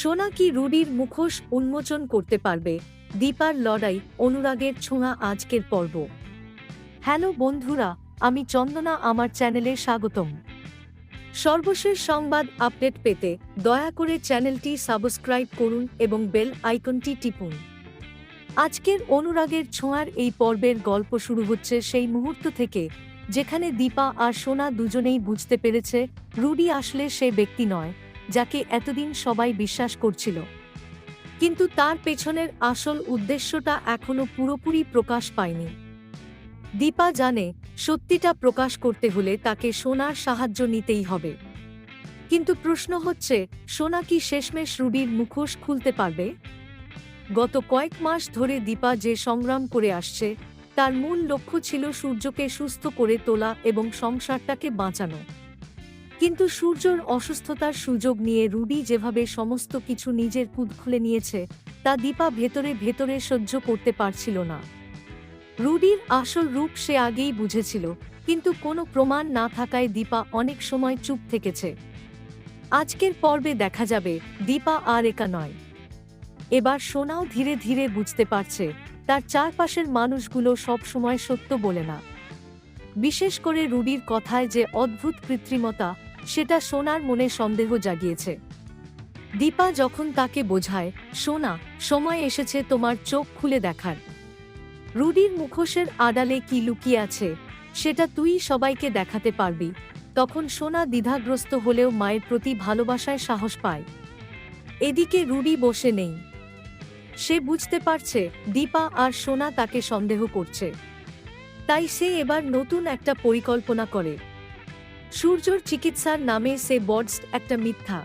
সোনা কি রুডির মুখোশ উন্মোচন করতে পারবে? দীপার লড়াই, অনুরাগের ছোঁয়া আজকের পর্ব। হ্যালো বন্ধুরা, আমি চন্দনা, আমার চ্যানেলে স্বাগতম। সর্বশেষ সংবাদ আপডেট পেতে দয়া করে চ্যানেলটি সাবস্ক্রাইব করুন এবং বেল আইকনটি টিপুন। আজকের অনুরাগের ছোঁয়ার এই পর্বের গল্প শুরু হচ্ছে সেই মুহূর্ত থেকে, যেখানে দীপা আর সোনা দুজনেই বুঝতে পেরেছে, রুডি আসলে সে ব্যক্তি নয়। যাকে এতদিন সবাই বিশ্বাস করছিল। কিন্তু তার পেছনের আসল উদ্দেশ্যটা এখনও পুরোপুরি প্রকাশ পায়নি। দীপা জানে সত্যিটা প্রকাশ করতে হলে তাকে সোনার সাহায্য নিতেই হবে। কিন্তু প্রশ্ন হচ্ছে, সোনা কি শেষমেশ রুবির মুখোশ খুলতে পারবে? গত কয়েক মাস ধরে দীপা যে সংগ্রাম করে আসছে, তার মূল লক্ষ্য ছিল সূর্যকে সুস্থ করে তোলা এবং সংসারটাকে বাঁচানো। কিন্তু সূর্যর অসুস্থতার সুযোগ নিয়ে রুডি যেভাবে সমস্ত কিছু নিজের কুদ খুলে নিয়েছে, তা দীপা ভেতরে ভেতরে সহ্য করতে পারছিল না। রুডির আসল রূপ সে আগেই বুঝেছিল, কিন্তু কোনো প্রমাণ না থাকায় দীপা অনেক সময় চুপ থেকেছে। আজকের পর্বে দেখা যাবে, দীপা আর একা নয়। এবার সোনাও ধীরে ধীরে বুঝতে পারছে, তার চারপাশের মানুষগুলো সব সময় সত্য বলে না। বিশেষ করে রুডির কথায় যে অদ্ভুত কৃত্রিমতা সেটা সোনার মনে সন্দেহ জাগিয়েছে। দীপা যখন তাকে বোঝায়, সোনা, সময় এসেছে তোমার চোখ খুলে দেখার। রুডির মুখোশের আড়ালে কি লুকিয়ে আছে, সেটা তুই সবাইকে দেখাতে পারবি। তখন সোনা দ্বিধাগ্রস্ত হলেও মায়ের প্রতি ভালোবাসায় সাহস পায়। এদিকে রুডি বসে নেই। সে বুঝতে পারছে দীপা আর সোনা তাকে সন্দেহ করছে। তাই সে এবার নতুন একটা পরিকল্পনা করে। সূর্যর চিকিৎসার নামে সে বডস একটা মিথ্যা।